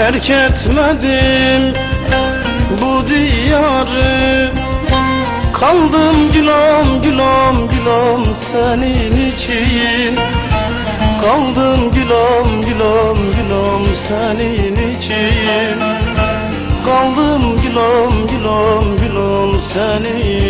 Terk etmedim bu diyarı. Kaldım gülüm gülüm gülüm senin için. Kaldım gülüm gülüm gülüm senin için. Kaldım gülüm gülüm gülüm senin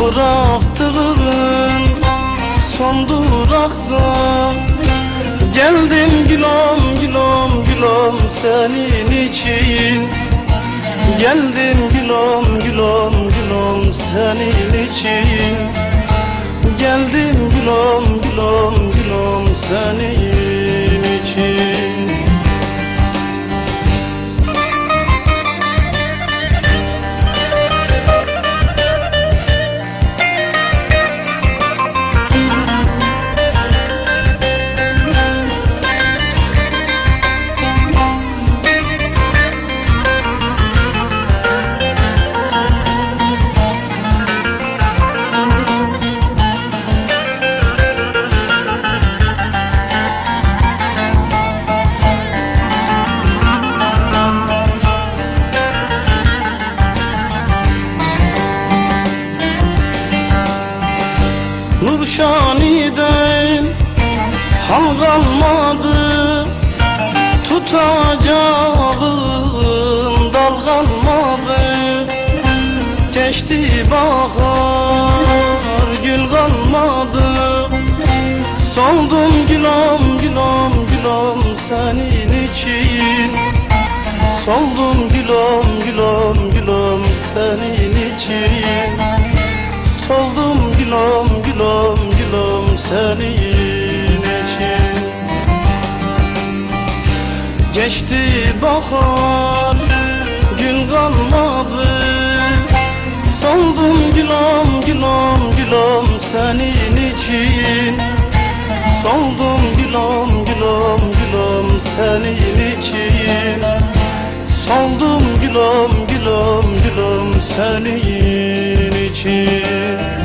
Bıraktığın son durakta Geldim gülüm gülüm gülüm senin için. Geldim gülüm gülüm gülüm senin için. Geldim gülüm gülüm gülüm senin Nurşani'den hal kalmadı. Tutacağım dal kalmadı. Geçti bahar gül kalmadı. Soldum gülüm gülüm gülüm senin için. Soldum gülüm gülüm gülüm senin için senin için Geçti bahar gün kalmadı. Soldum gülüm gülüm gülüm senin için Soldum gülüm gülüm gülüm senin için Soldum gülüm gülüm gülüm senin için